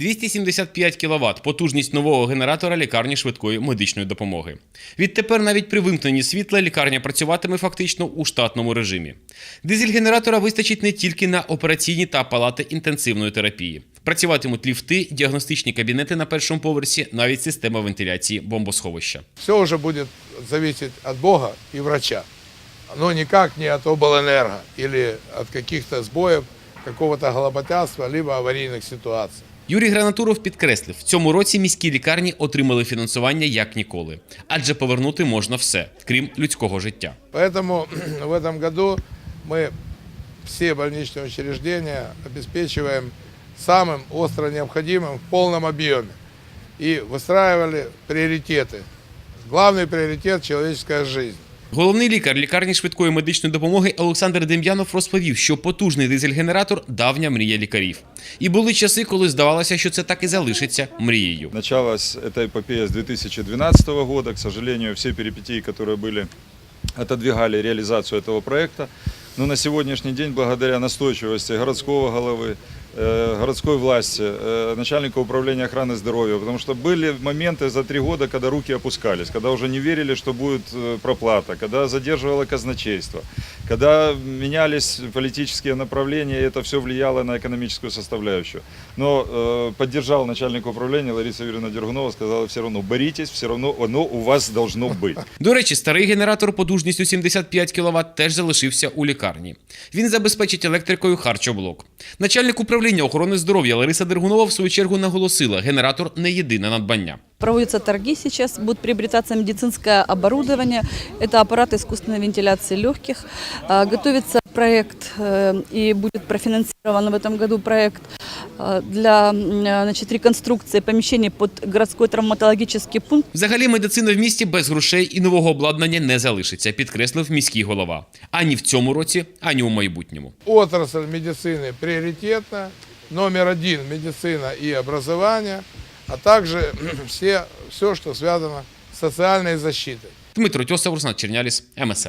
275 кВт – потужність нового генератора лікарні швидкої медичної допомоги. Відтепер навіть при вимкненні світла лікарня працюватиме фактично у штатному режимі. Дизель-генератора вистачить не тільки на операційні та палати інтенсивної терапії. Працюватимуть ліфти, діагностичні кабінети на першому поверсі, навіть система вентиляції бомбосховища. Все уже будет зависеть от Бога и врача. Но никак не от облэнерго или от каких-то сбоев, какого-то голоботяства, либо аварийных ситуаций. Юрій Гранатуров підкреслив, в цьому році міські лікарні отримали фінансування як ніколи, адже повернути можна все, крім людського життя. Поэтому в этом году мы все больничные учреждения обеспечиваем самым остро необходимым в полном объеме. И выстраивали приоритеты. Главный приоритет – человеческая жизнь. Головний лікар лікарні швидкої медичної допомоги Олександр Дем'янов розповів, що потужний дизель-генератор давня мрія лікарів. І були часи, коли здавалося, що це так і залишиться мрією. Началась эта эпопея с 2012 года. К сожалению, все перипетии, которые были, отодвигали реализацию этого проекта. Но на сегодняшний день, благодаря настойчивости городского головы, э, городской власти, э, начальника управления охраны здоровья, потому что были моменты за три года, когда руки опускались, когда уже не верили, что будет э, проплата, когда задерживало казначейство, когда менялись политические направления, и это все влияло на экономическую составляющую. Но э, поддержал начальник управления Лариса Юрьевна Дергунова, сказала, все равно боритесь, все равно оно у вас должно быть. До речі, старий генератор потужністю 75 кВт теж залишився у лікарні. Він забезпечить електрикою харчоблок. Начальник управління охорони здоров'я Лариса Дергунова в свою чергу наголосила, генератор не єдине надбання. Проводятся торги сейчас, будет приобретаться медицинское оборудование. Это аппарат искусственной вентиляции легких. А, Готовится проект э, и будет профинансирован в этом году проект э, для м, значит, реконструкции помещений под городской травматологический пункт. Взагалі, медицина в місті без грошей і нового обладнання не залишиться, підкреслив міський голова. Ані в цьому році, ані у майбутньому. Отрасль медицины приоритетна, номер один – медицина и образование, а также все, все, что связано с социальной защитой. Дмитро Тьосов, Руслан Черняліс, МСН.